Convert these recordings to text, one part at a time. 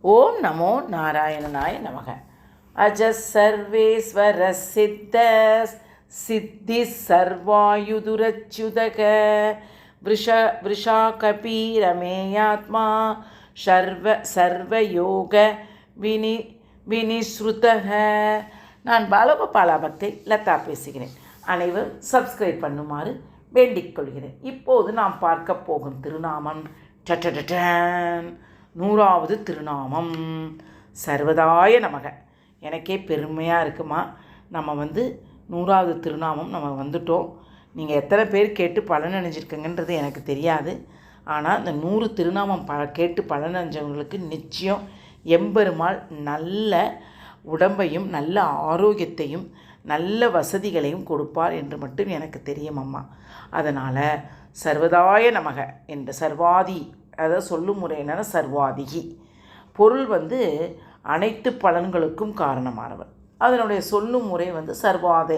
ஓம் நமோ நாராயணனாய நமக. அஜசர்வேஸ்வர சித்த சித்தி சர்வாயுதுரச்சுதக. விஷ விஷா சர்வ சர்வயோக வினி வினிஸ்ருதக. நான் பாலகோபாலா பக்தை லதா பேசுகிறேன். அனைவரும் சப்ஸ்கிரைப் பண்ணுமாறு வேண்டிக் கொள்கிறேன். இப்போது நாம் பார்க்க போகும் திருநாமம் டட்டடடன் நூறாவது திருநாமம். சர்வதாய நமக. எனக்கே பெருமையாக இருக்குமா? நம்ம வந்து நூறாவது திருநாமம் நம்ம வந்துட்டோம். நீங்கள் எத்தனை பேர் கேட்டு பலன் அணிஞ்சிருக்கங்கன்றது எனக்கு தெரியாது. ஆனால் இந்த நூறு திருநாமம் ப கேட்டு பலன் அணிஞ்சவங்களுக்கு நிச்சயம் எம்பெருமாள் நல்ல உடம்பையும் நல்ல ஆரோக்கியத்தையும் நல்ல வசதிகளையும் கொடுப்பார் என்று மட்டும் எனக்கு தெரியும் அம்மா. அதனால் சர்வதாய நமக என்ற சர்வாதி அதாவது சொல்லும் முறை என்னென்னா சர்வாதிகி. பொருள் வந்து அனைத்து பலன்களுக்கும் காரணமானவர் அதனுடைய சொல்லும் முறை வந்து சர்வாத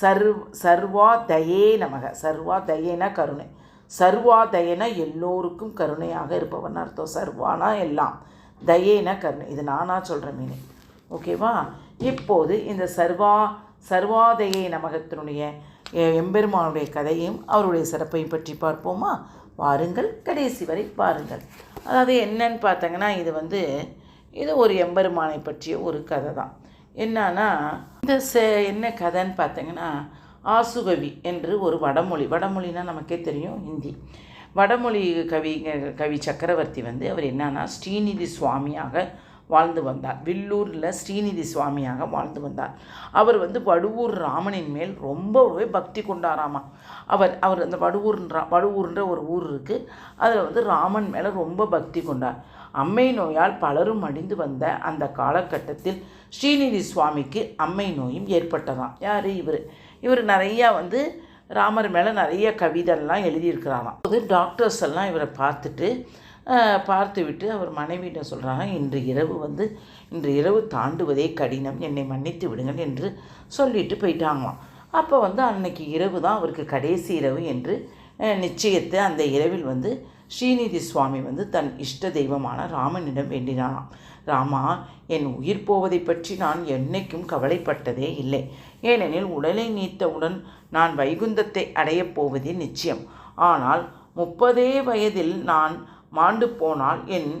சர்வ் சர்வாதயே நமக. சர்வாதயேன கருணை. சர்வாதயனா எல்லோருக்கும் கருணையாக இருப்பவன் அர்த்தம். சர்வானா எல்லாம். தயேன கருணை. இது நானாக சொல்கிற மீனிங் ஓகேவா? இப்போது இந்த சர்வா சர்வாதயே நமகத்தினுடைய எம்பெருமானுடைய கதையும் அவருடைய சிறப்பையும் பற்றி பார்ப்போமா? பாருங்கள் கடைசி வரை பாருங்கள் அதாவது என்னன்னு பார்த்தங்கன்னா இது வந்து இது ஒரு எம்பெருமானை பற்றிய ஒரு கதை தான் என்னன்னா இந்த ச என்ன கதைன்னு பார்த்தீங்கன்னா ஆசுகவி என்று ஒரு வடமொழி வடமொழினா நமக்கே தெரியும் ஹிந்தி. வடமொழி கவி கவி சக்கரவர்த்தி வந்து அவர் என்னன்னா ஸ்ரீநிதி சுவாமியாக வாழ்ந்து வந்தார். வில்லூரில் ஸ்ரீநிதி சுவாமியாக வாழ்ந்து வந்தார். அவர் வந்து வடுவூர் ராமனின் மேல் ரொம்பவே பக்தி கொண்டாராமா. அவர் அவர் அந்த வடுவூர்ன்ற வடுவூர்ன்ற ஒரு ஊர் இருக்குது அதில் வந்து ராமன் மேலே ரொம்ப பக்தி கொண்டார். அம்மை நோயால் பலரும் அடிந்து வந்த அந்த காலகட்டத்தில் ஸ்ரீநிதி சுவாமிக்கு அம்மை நோயும் ஏற்பட்டதாம். யார் இவர்? இவர் நிறையா வந்து ராமர் மேலே நிறைய கவிதைலாம் எழுதியிருக்கிறாராம். அது டாக்டர்ஸ் எல்லாம் இவரை பார்த்துட்டு பார்த்துவிட்டு அவர் மனைவியிடம் சொல்கிறாங்க இன்று இரவு வந்து இன்று இரவு தாண்டுவதே கடினம். என்னை மன்னித்து விடுங்கள் என்று சொல்லிட்டு போயிட்டாங்களாம். அப்போ வந்து அன்னைக்கு இரவு தான் அவருக்கு கடைசி இரவு என்று நிச்சயத்தை அந்த இரவில் வந்து ஸ்ரீநிதி சுவாமி வந்து தன் இஷ்ட தெய்வமான ராமனிடம் வேண்டினாராம். ராமா என் உயிர் போவதை பற்றி நான் என்னைக்கும் கவலைப்பட்டதே இல்லை. ஏனெனில் உடலை நீத்தவுடன் நான் வைகுந்தத்தை அடையப் போவதே நிச்சயம். ஆனால் முப்பதே வயதில் நான் மாண்டு போனால் என்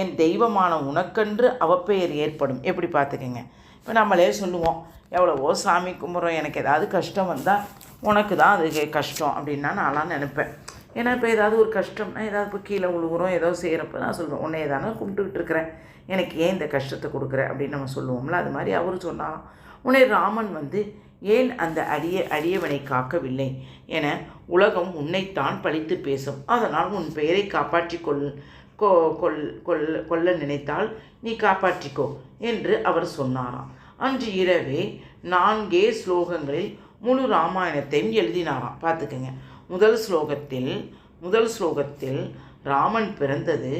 என் தெய்வமான உனக்கென்று அவப்பெயர் ஏற்படும். எப்படி பார்த்துக்கங்க? இப்போ நம்மளே சொல்லுவோம் எவ்வளவோ சாமி கும்பிட்றோம் எனக்கு ஏதாவது கஷ்டம் வந்தால் உனக்கு தான் அது கஷ்டம் அப்படின்னா நான்லாம் நினைப்பேன். ஏன்னா இப்போ ஏதாவது ஒரு கஷ்டம்னா ஏதாவது இப்போ கீழே விழுகுறோம் ஏதோ செய்கிறப்ப நான் சொல்லுவேன் உன்னை தானே கும்பிட்டுக்கிட்டு இருக்கிறேன். எனக்கு ஏன் இந்த கஷ்டத்தை கொடுக்குற அப்படின்னு நம்ம சொல்லுவோம்ல அது மாதிரி அவர் சொன்னாலும் உன்னை ராமன் வந்து ஏன் அந்த அடிய அடியவனை காக்கவில்லை? என உலகம் உன்னைத்தான் பழித்து பேசும். அதனால் உன் பெயரை காப்பாற்றி கொள் கொ கொல் கொல் கொல்ல நினைத்தால் நீ காப்பாற்றிக்கோ என்று அவர் சொன்னாராம். அன்று இரவே நான்கே ஸ்லோகங்களில் முழு ராமாயணத்தையும் எழுதினாராம். பார்த்துக்கங்க. முதல் ஸ்லோகத்தில் முதல் ஸ்லோகத்தில் ராமன் பிறந்தது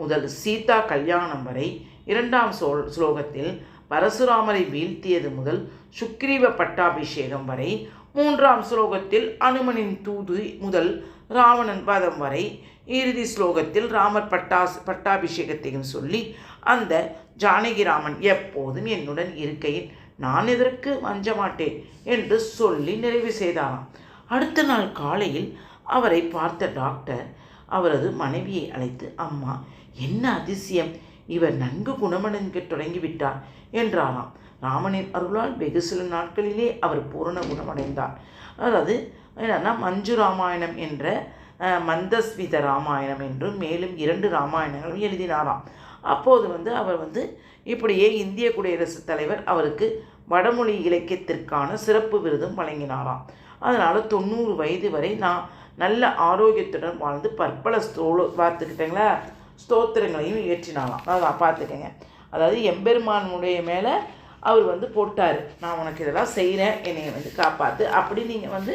முதல் சீதா கல்யாணம் வரை இரண்டாம் சோல் ஸ்லோகத்தில் பரசுராமரை வீழ்த்தியது முதல் சுக்ரீவ பட்டாபிஷேகம் வரை மூன்றாம் ஸ்லோகத்தில் அனுமனின் தூது முதல் ராவணன் வதம் வரை இறுதி ஸ்லோகத்தில் ராமர் பட்டாஸ் பட்டாபிஷேகத்தையும் சொல்லி அந்த ஜானகிராமன் எப்போதும் என்னுடன் இருக்கையில் நான் எதற்கு வஞ்ச மாட்டேன் என்று சொல்லி நிறைவு செய்தாராம் அடுத்த நாள் காலையில் அவரை பார்த்த டாக்டர் அவரது மனைவியை அழைத்து அம்மா என்ன அதிசயம்? இவர் நன்கு குணமடைந்து தொடங்கிவிட்டார் என்றாராம் ராமனின் அருளால் வெகு சில நாட்களிலே அவர் பூரண குணமடைந்தார். அதாவது என்னன்னா மஞ்சு ராமாயணம் என்ற மந்தஸ்வித ராமாயணம் என்றும் மேலும் இரண்டு ராமாயணங்களும் எழுதினாராம். அப்போது வந்து அவர் வந்து இப்படியே இந்திய குடியரசுத் தலைவர் அவருக்கு வடமொழி இலக்கியத்திற்கான சிறப்பு விருதும் வழங்கினாராம். அதனால் தொண்ணூறு வயது வரை நான் நல்ல ஆரோக்கியத்துடன் வாழ்ந்து பற்பல ஸ்தோலோ பார்த்துக்கிட்டேங்களா? ஸ்தோத்திரங்களையும் இயற்றினாராம் அதான் பார்த்துக்கங்க அதாவது எம்பெருமானுடைய மேலே அவர் வந்து போட்டார். நான் உனக்கு இதெல்லாம் செய்கிறேன் என்னை வந்து காப்பாற்று அப்படி நீங்கள் வந்து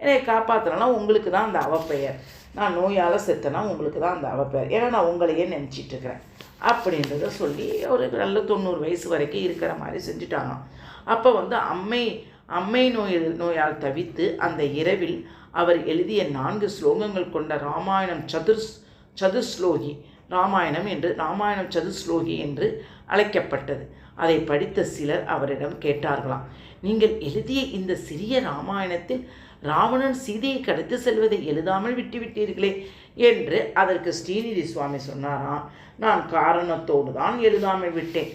என்னை காப்பாற்றுறனா உங்களுக்கு தான் அந்த அவப்பெயர். நான் நோயால் செத்தனா உங்களுக்கு தான் அந்த அவப்பெயர். ஏன்னா நான் உங்களையே நினச்சிட்டு இருக்கிறேன் அப்படின்றத சொல்லி ஒரு நல்ல தொண்ணூறு வயசு வரைக்கும் இருக்கிற மாதிரி செஞ்சுட்டாங்க அப்போ வந்து அம்மை அம்மை நோய் நோயால் தவித்து அந்த இரவில் அவர் எழுதிய நான்கு ஸ்லோகங்கள் கொண்ட ராமாயணம் சதுர் சதுர்ஸ்லோகி ராமாயணம் என்று ராமாயணம் சதுஸ்லோகி என்று அழைக்கப்பட்டது. அதை படித்த சிலர் அவரிடம் கேட்டார்களாம் நீங்கள் எழுதிய இந்த சிறிய ராமாயணத்தில் ராவணன் சீதையை கடத்து செல்வதை எழுதாமல் விட்டுவிட்டீர்களே என்று அதற்கு ஸ்ரீநிதி சுவாமி சொன்னாராம். நான் காரணத்தோடு தான் எழுதாமல் விட்டேன்.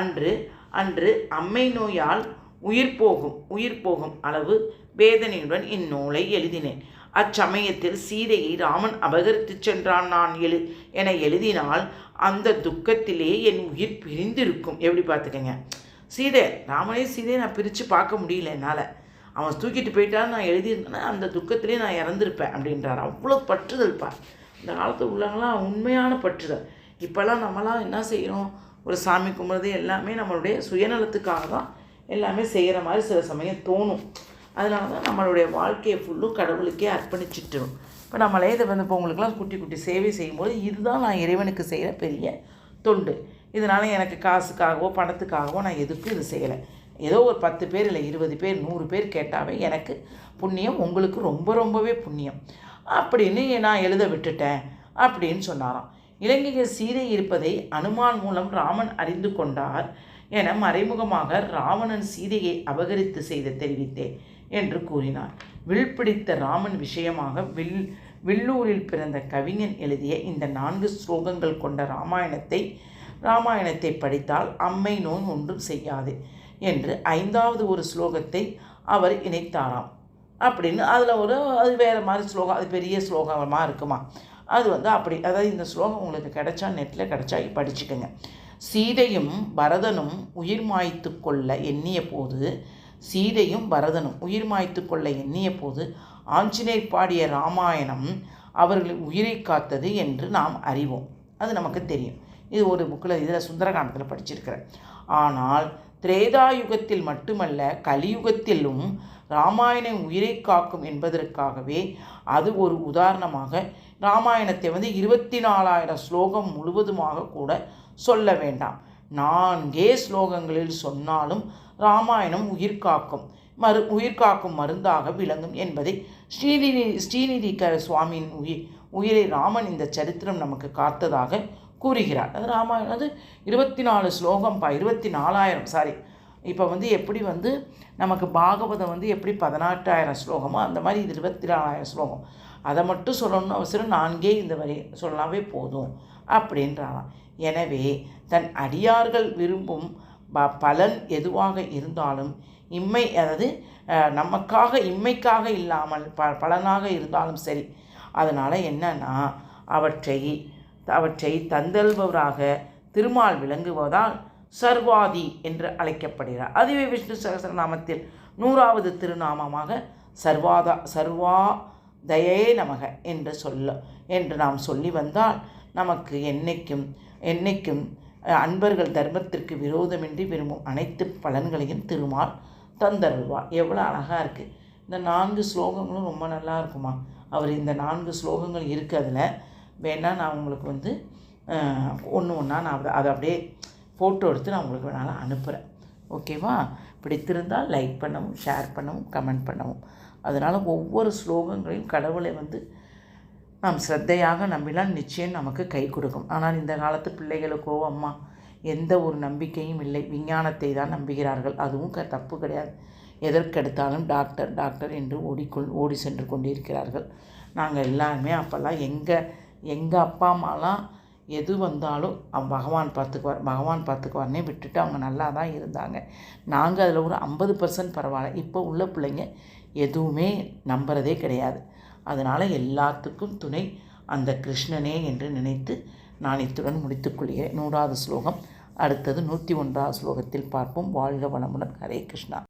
அன்று அன்று அம்மை நோயால் உயிர் போகும் உயிர் போகும் அளவு வேதனையுடன் இந்நூலை எழுதினேன். அச்சமயத்தில் சீதையை ராமன் அபகரித்து சென்றான் நான் எழு என எழுதினால் அந்த துக்கத்திலே என் உயிர் பிரிந்திருக்கும். எப்படி பார்த்துக்கங்க? சீதை ராமனே சீதையை நான் பிரித்து பார்க்க முடியல என்னால். அவன் தூக்கிட்டு போயிட்டான்னு நான் எழுதியிருந்தேன்னா அந்த துக்கத்திலே நான் இறந்துருப்பேன் அப்படின்றார். அவ்வளோ பற்றுதல்ப்பா இந்த காலத்து உள்ளவங்களாம் உண்மையான பற்றுதல். இப்போல்லாம் நம்மளாம் என்ன செய்கிறோம்? ஒரு சாமி கும்பிட்றது எல்லாமே நம்மளுடைய சுயநலத்துக்காக தான் எல்லாமே செய்கிற மாதிரி சில சமயம் தோணும். அதனால தான் நம்மளுடைய வாழ்க்கையை ஃபுல்லும் கடவுளுக்கே அர்ப்பணிச்சிட்டுரும் இப்போ நம்மளே இதை வந்து இப்போ உங்களுக்குலாம் குட்டி குட்டி சேவை செய்யும்போது இதுதான் நான் இறைவனுக்கு செய்கிற பெரிய தொண்டு. இதனால் எனக்கு காசுக்காகவோ பணத்துக்காகவோ நான் எதுக்கும் இது செய்யலை. ஏதோ ஒரு பத்து பேர் இல்லை இருபது பேர் நூறு பேர் கேட்டாவே எனக்கு புண்ணியம் உங்களுக்கு ரொம்ப ரொம்பவே புண்ணியம். அப்படின்னு நான் எழுத விட்டுட்டேன் அப்படின்னு சொன்னாராம். இலங்கையில் சீதை இருப்பதை அனுமான் மூலம் ராமன் அறிந்து கொண்டார் என மறைமுகமாக ராவணன் சீதையை அபகரித்து செய்து தெரிவித்தேன். என்று கூறினார். வில் பிடித்த ராமன் விஷயமாக வில் வில்லூரில் பிறந்த கவிஞன் எழுதிய இந்த நான்கு ஸ்லோகங்கள் கொண்ட ராமாயணத்தை ராமாயணத்தை படித்தால் அம்மை நோய் ஒன்றும் செய்யாது என்று ஐந்தாவது ஒரு ஸ்லோகத்தை அவர் இணைத்தாராம். அப்படின்னு அதில் ஒரு அது வேறு மாதிரி ஸ்லோகம் அது பெரிய ஸ்லோகமாக இருக்குமா? அது வந்து அப்படி அதாவது இந்த ஸ்லோகம் உங்களுக்கு கிடைச்சா நெட்டில் கிடைச்சா படிச்சுக்கோங்க. சீதையும் பரதனும் உயிர் மாய்த்து கொள்ள எண்ணிய போது சீதையும் பரதனும் உயிர் மாய்த்து கொள்ள எண்ணிய போது ஆஞ்சநேயர் பாடிய ராமாயணம் அவர்களின் உயிரை காத்தது என்று நாம் அறிவோம். அது நமக்கு தெரியும். இது ஒரு புக்கில் இதில் சுந்தரகாண்டத்தில் படிச்சிருக்கிறேன் ஆனால் திரேதாயுகத்தில் மட்டுமல்ல கலியுகத்திலும் ராமாயணம் உயிரை காக்கும் என்பதற்காகவே அது ஒரு உதாரணமாக ராமாயணத்தை வந்து இருபத்தி நாலாயிரம் ஸ்லோகம் முழுவதுமாக கூட சொல்ல வேண்டாம். நான்கே ஸ்லோகங்களில் சொன்னாலும் ராமாயணம் உயிர் காக்கும். மறு உயிர் காக்கும் மருந்தாக விளங்கும் என்பதை ஸ்ரீநிதி ஸ்ரீநிதி க சுவாமியின் உயிர் உயிரை ராமன் இந்த சரித்திரம் நமக்கு காத்ததாக கூறுகிறார். அது ராமாயணம் அது இருபத்தி நாலு ஸ்லோகம்ப்பா இருபத்தி நாலாயிரம் சாரி இப்போ வந்து எப்படி வந்து நமக்கு பாகவதம் வந்து எப்படி பதினாட்டாயிரம் ஸ்லோகமோ அந்த மாதிரி இது இருபத்தி நாலாயிரம் ஸ்லோகம். அதை மட்டும் சொல்லணும்னு அவசரம் நான்கே இந்த வரி சொல்லாவே போதும். அப்படின்றாராம் எனவே தன் அடியார்கள் விரும்பும் ப பலன் எதுவாக இருந்தாலும் இம்மை அதாவது நமக்காக இம்மைக்காக இல்லாமல் ப பலனாக இருந்தாலும் சரி அதனால் என்னன்னா அவற்றை அவற்றை தந்தல்பவராக திருமால் விளங்குவதால் சர்வாதி என்று அழைக்கப்படுகிறார். அதுவே விஷ்ணு சகசரநாமத்தில் நூறாவது திருநாமமாக சர்வாதா சர்வா தயே நமக என்று சொல்ல என்று நாம் சொல்லி வந்தால் நமக்கு என்னைக்கும் என்னைக்கும் அன்பர்கள் தர்மத்திற்கு விரோதமின்றி விரும்பும் அனைத்து பலன்களையும் திருமால் தந்தருள்வார். எவ்வளோ அழகாக இருக்குது இந்த நான்கு ஸ்லோகங்களும் ரொம்ப நல்லா இருக்குமா. அவர் இந்த நான்கு ஸ்லோகங்கள் இருக்கிறதுல வேணால் நான் உங்களுக்கு வந்து ஒன்று ஒன்றா நான் அதை அதை அப்படியே ஃபோட்டோ எடுத்து நான் உங்களுக்கு வேணாலும் அனுப்புகிறேன் ஓகேவா பிடித்திருந்தால் லைக் பண்ணவும் ஷேர் பண்ணவும் கமெண்ட் பண்ணவும். அதனால் ஒவ்வொரு ஸ்லோகங்களையும் கடவுளை வந்து நாம் ஸ்ரத்தையாக நம்பினால் நிச்சயம் நமக்கு கை கொடுக்கும். ஆனால் இந்த காலத்து பிள்ளைகளுக்கோ அம்மா எந்த ஒரு நம்பிக்கையும் இல்லை. விஞ்ஞானத்தை தான் நம்புகிறார்கள். அதுவும் க தப்பு கிடையாது. எதற்கெடுத்தாலும் டாக்டர் டாக்டர் என்று ஓடிக்கொள் ஓடி சென்று கொண்டிருக்கிறார்கள். நாங்கள் எல்லாருமே அப்போல்லாம் எங்கள் எங்கள் அப்பா அம்மாலாம் எது வந்தாலும் பகவான் பார்த்துக்குவார். பகவான் பார்த்துக்குவார்னே விட்டுட்டு அவங்க நல்லா தான் இருந்தாங்க. நாங்கள் அதில் ஒரு ஐம்பது பர்சன்ட் பரவாயில்ல. இப்போ உள்ள பிள்ளைங்க எதுவுமே நம்புறதே கிடையாது. அதனால் எல்லாத்துக்கும் துணை அந்த கிருஷ்ணனே என்று நினைத்து நான் இத்துடன் முடித்துக்கொள்கிறேன் நூறாவது ஸ்லோகம். அடுத்தது நூற்றி ஒன்றாவது ஸ்லோகத்தில் பார்ப்போம். வாழ்க வளமுடன். ஹரே கிருஷ்ணா.